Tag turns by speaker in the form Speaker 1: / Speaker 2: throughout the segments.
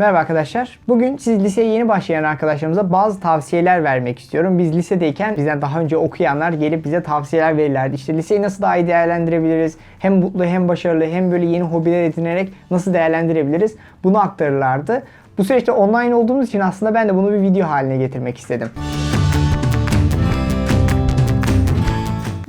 Speaker 1: Merhaba arkadaşlar. Bugün siz liseye yeni başlayan arkadaşlarımıza bazı tavsiyeler vermek istiyorum. Biz lisedeyken bizden daha önce okuyanlar gelip bize tavsiyeler verirlerdi. İşte liseyi nasıl daha iyi değerlendirebiliriz? Hem mutlu hem başarılı hem böyle yeni hobiler edinerek nasıl değerlendirebiliriz? Bunu aktarırlardı. Bu süreçte online olduğumuz için aslında ben de bunu bir video haline getirmek istedim.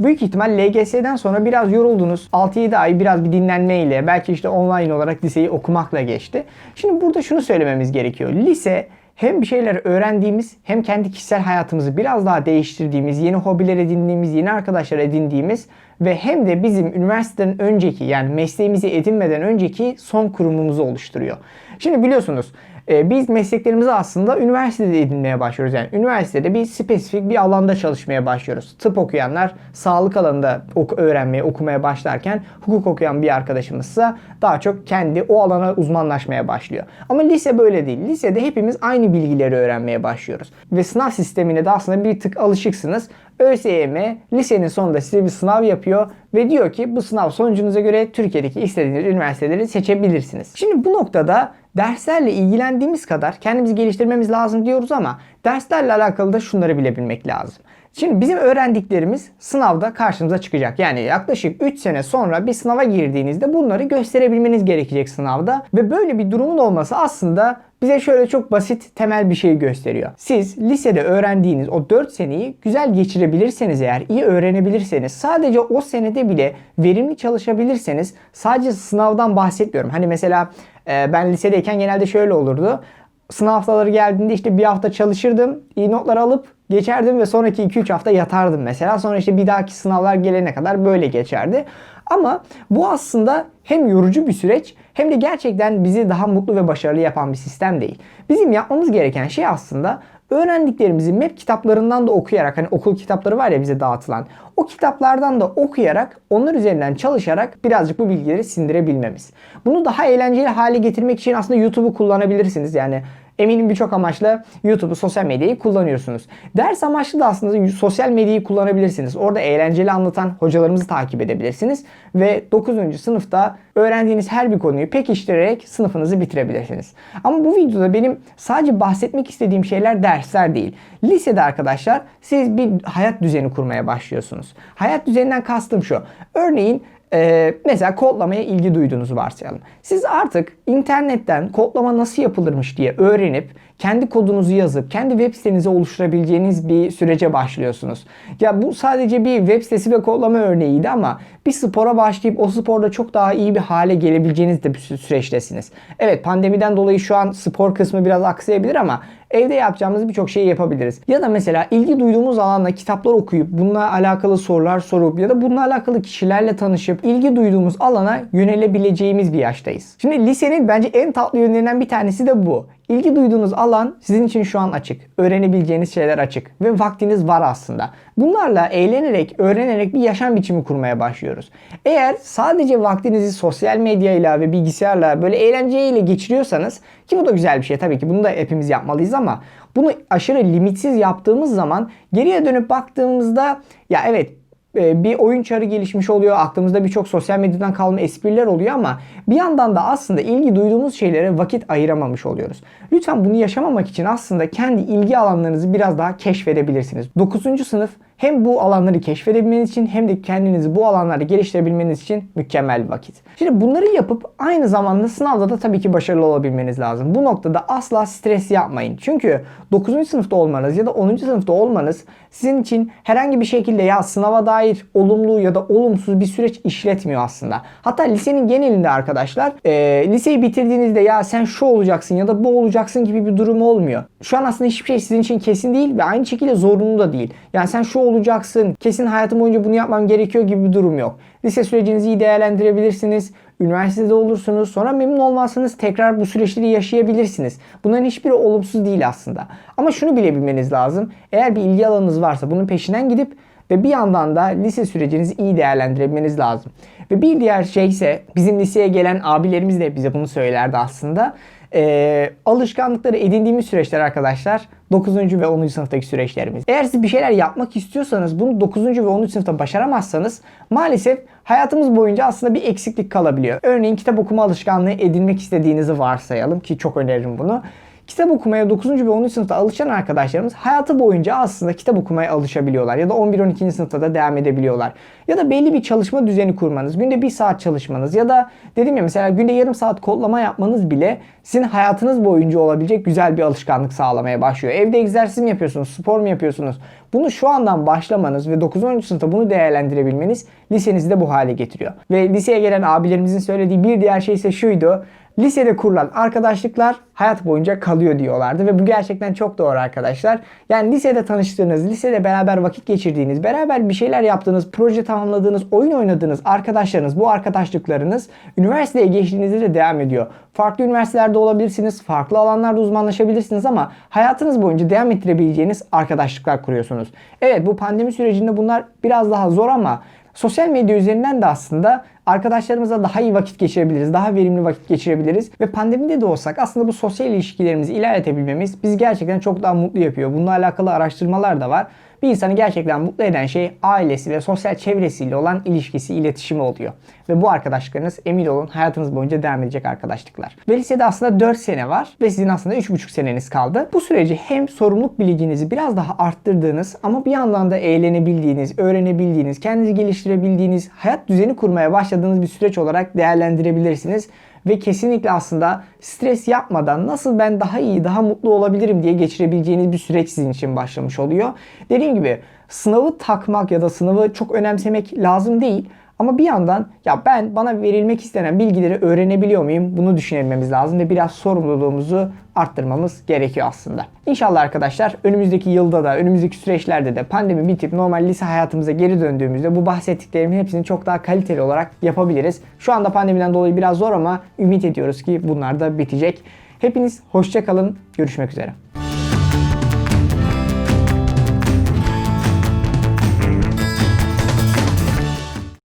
Speaker 1: Büyük ihtimal LGS'den sonra biraz yoruldunuz. 6-7 ay biraz bir dinlenmeyle, belki işte online olarak liseyi okumakla geçti. Şimdi burada şunu söylememiz gerekiyor. Lise hem bir şeyler öğrendiğimiz hem kendi kişisel hayatımızı biraz daha değiştirdiğimiz, yeni hobiler edindiğimiz, yeni arkadaşlar edindiğimiz ve hem de bizim üniversiteden önceki yani mesleğimizi edinmeden önceki son kurumumuzu oluşturuyor. Şimdi biliyorsunuz e, biz mesleklerimizi aslında üniversitede edinmeye başlıyoruz. Yani üniversitede bir spesifik bir alanda çalışmaya başlıyoruz. Tıp okuyanlar sağlık alanında ok öğrenmeye, okumaya başlarken hukuk okuyan bir arkadaşımızsa daha çok kendi o alana uzmanlaşmaya başlıyor. Ama lise böyle değil. Lisede hepimiz aynı bilgileri öğrenmeye başlıyoruz. Ve sınav sistemine de aslında bir tık alışıksınız. ÖSYM lisenin sonunda size bir sınav yapıyor ve diyor ki bu sınav sonucunuza göre Türkiye'deki istediğiniz üniversiteleri seçebilirsiniz. Şimdi bu noktada derslerle ilgilendiğimiz kadar kendimizi geliştirmemiz lazım diyoruz ama derslerle alakalı da şunları bilebilmek lazım. Şimdi bizim öğrendiklerimiz sınavda karşımıza çıkacak. Yani yaklaşık 3 sene sonra bir sınava girdiğinizde bunları gösterebilmeniz gerekecek sınavda. Ve böyle bir durumun olması aslında bize şöyle çok basit temel bir şey gösteriyor. Siz lisede öğrendiğiniz o 4 seneyi güzel geçirebilirseniz eğer, iyi öğrenebilirseniz, sadece o senede bile verimli çalışabilirseniz, sadece sınavdan bahsetmiyorum. Hani mesela e, ben lisedeyken genelde şöyle olurdu. Sınav haftaları geldiğinde işte bir hafta çalışırdım, iyi notlar alıp geçerdim ve sonraki 2-3 hafta yatardım mesela. Sonra işte bir dahaki sınavlar gelene kadar böyle geçerdi. Ama bu aslında hem yorucu bir süreç hem de gerçekten bizi daha mutlu ve başarılı yapan bir sistem değil. Bizim yapmamız gereken şey aslında öğrendiklerimizi MEP kitaplarından da okuyarak hani okul kitapları var ya bize dağıtılan o kitaplardan da okuyarak onlar üzerinden çalışarak birazcık bu bilgileri sindirebilmemiz. Bunu daha eğlenceli hale getirmek için aslında YouTube'u kullanabilirsiniz. Yani Eminim birçok amaçla YouTube'u, sosyal medyayı kullanıyorsunuz. Ders amaçlı da aslında sosyal medyayı kullanabilirsiniz. Orada eğlenceli anlatan hocalarımızı takip edebilirsiniz. Ve 9. sınıfta öğrendiğiniz her bir konuyu pekiştirerek sınıfınızı bitirebilirsiniz. Ama bu videoda benim sadece bahsetmek istediğim şeyler dersler değil. Lisede arkadaşlar siz bir hayat düzeni kurmaya başlıyorsunuz. Hayat düzeninden kastım şu. Örneğin ee, mesela kodlamaya ilgi duyduğunuzu varsayalım. Siz artık internetten kodlama nasıl yapılırmış diye öğrenip kendi kodunuzu yazıp kendi web sitenizi oluşturabileceğiniz bir sürece başlıyorsunuz. Ya bu sadece bir web sitesi ve kodlama örneğiydi ama bir spora başlayıp o sporda çok daha iyi bir hale gelebileceğiniz de bir süreçtesiniz. Evet pandemiden dolayı şu an spor kısmı biraz aksayabilir ama evde yapacağımız birçok şeyi yapabiliriz. Ya da mesela ilgi duyduğumuz alanda kitaplar okuyup bununla alakalı sorular sorup ya da bununla alakalı kişilerle tanışıp ilgi duyduğumuz alana yönelebileceğimiz bir yaştayız. Şimdi lisenin bence en tatlı yönlerinden bir tanesi de bu. İlgi duyduğunuz alan sizin için şu an açık. Öğrenebileceğiniz şeyler açık ve vaktiniz var aslında. Bunlarla eğlenerek, öğrenerek bir yaşam biçimi kurmaya başlıyoruz. Eğer sadece vaktinizi sosyal medyayla ve bilgisayarla böyle eğlenceyle geçiriyorsanız ki bu da güzel bir şey tabii ki bunu da hepimiz yapmalıyız ama bunu aşırı limitsiz yaptığımız zaman geriye dönüp baktığımızda ya evet bir oyun çarı gelişmiş oluyor. Aklımızda birçok sosyal medyadan kalma espriler oluyor ama bir yandan da aslında ilgi duyduğumuz şeylere vakit ayıramamış oluyoruz. Lütfen bunu yaşamamak için aslında kendi ilgi alanlarınızı biraz daha keşfedebilirsiniz. 9. sınıf hem bu alanları keşfedebilmeniz için hem de kendinizi bu alanlarda geliştirebilmeniz için mükemmel bir vakit. Şimdi bunları yapıp aynı zamanda sınavda da tabii ki başarılı olabilmeniz lazım. Bu noktada asla stres yapmayın. Çünkü 9. sınıfta olmanız ya da 10. sınıfta olmanız sizin için herhangi bir şekilde ya sınava dair olumlu ya da olumsuz bir süreç işletmiyor aslında. Hatta lisenin genelinde arkadaşlar e, liseyi bitirdiğinizde ya sen şu olacaksın ya da bu olacaksın gibi bir durum olmuyor. Şu an aslında hiçbir şey sizin için kesin değil ve aynı şekilde zorunlu da değil. Yani sen şu olacaksın, kesin hayatım boyunca bunu yapmam gerekiyor gibi bir durum yok. Lise sürecinizi iyi değerlendirebilirsiniz. Üniversitede olursunuz. Sonra memnun olmazsanız tekrar bu süreçleri yaşayabilirsiniz. Bunların hiçbiri olumsuz değil aslında. Ama şunu bilebilmeniz lazım. Eğer bir ilgi alanınız varsa bunun peşinden gidip ve bir yandan da lise sürecinizi iyi değerlendirebilmeniz lazım. Ve bir diğer şey ise bizim liseye gelen abilerimiz de bize bunu söylerdi aslında. e, alışkanlıkları edindiğimiz süreçler arkadaşlar 9. ve 10. sınıftaki süreçlerimiz. Eğer siz bir şeyler yapmak istiyorsanız bunu 9. ve 10. sınıfta başaramazsanız maalesef hayatımız boyunca aslında bir eksiklik kalabiliyor. Örneğin kitap okuma alışkanlığı edinmek istediğinizi varsayalım ki çok öneririm bunu. Kitap okumaya 9. ve 10. sınıfta alışan arkadaşlarımız hayatı boyunca aslında kitap okumaya alışabiliyorlar. Ya da 11-12. sınıfta da devam edebiliyorlar. Ya da belli bir çalışma düzeni kurmanız, günde bir saat çalışmanız ya da dedim ya mesela günde yarım saat kodlama yapmanız bile sizin hayatınız boyunca olabilecek güzel bir alışkanlık sağlamaya başlıyor. Evde egzersiz mi yapıyorsunuz, spor mu yapıyorsunuz? Bunu şu andan başlamanız ve 9. 10. sınıfta bunu değerlendirebilmeniz lisenizi de bu hale getiriyor. Ve liseye gelen abilerimizin söylediği bir diğer şey ise şuydu. Lisede kurulan arkadaşlıklar hayat boyunca kalıyor diyorlardı ve bu gerçekten çok doğru arkadaşlar. Yani lisede tanıştığınız, lisede beraber vakit geçirdiğiniz, beraber bir şeyler yaptığınız, proje tamamladığınız, oyun oynadığınız arkadaşlarınız, bu arkadaşlıklarınız üniversiteye geçtiğinizde de devam ediyor. Farklı üniversitelerde olabilirsiniz, farklı alanlarda uzmanlaşabilirsiniz ama hayatınız boyunca devam ettirebileceğiniz arkadaşlıklar kuruyorsunuz. Evet bu pandemi sürecinde bunlar biraz daha zor ama Sosyal medya üzerinden de aslında arkadaşlarımızla daha iyi vakit geçirebiliriz, daha verimli vakit geçirebiliriz ve pandemide de olsak aslında bu sosyal ilişkilerimizi ilerletebilmemiz bizi gerçekten çok daha mutlu yapıyor. Bununla alakalı araştırmalar da var. Bir insanı gerçekten mutlu eden şey ailesi ve sosyal çevresiyle olan ilişkisi, iletişimi oluyor. Ve bu arkadaşlıklarınız emin olun hayatınız boyunca devam edecek arkadaşlıklar. Ve lisede aslında 4 sene var ve sizin aslında 3,5 seneniz kaldı. Bu süreci hem sorumluluk bilincinizi biraz daha arttırdığınız ama bir yandan da eğlenebildiğiniz, öğrenebildiğiniz, kendinizi geliştirebildiğiniz, hayat düzeni kurmaya başladığınız bir süreç olarak değerlendirebilirsiniz ve kesinlikle aslında stres yapmadan nasıl ben daha iyi, daha mutlu olabilirim diye geçirebileceğiniz bir süreç sizin için başlamış oluyor. Dediğim gibi sınavı takmak ya da sınavı çok önemsemek lazım değil. Ama bir yandan ya ben bana verilmek istenen bilgileri öğrenebiliyor muyum? Bunu düşünmemiz lazım ve biraz sorumluluğumuzu arttırmamız gerekiyor aslında. İnşallah arkadaşlar önümüzdeki yılda da önümüzdeki süreçlerde de pandemi bitip normal lise hayatımıza geri döndüğümüzde bu bahsettiklerimin hepsini çok daha kaliteli olarak yapabiliriz. Şu anda pandemiden dolayı biraz zor ama ümit ediyoruz ki bunlar da bitecek. Hepiniz hoşça kalın. Görüşmek üzere.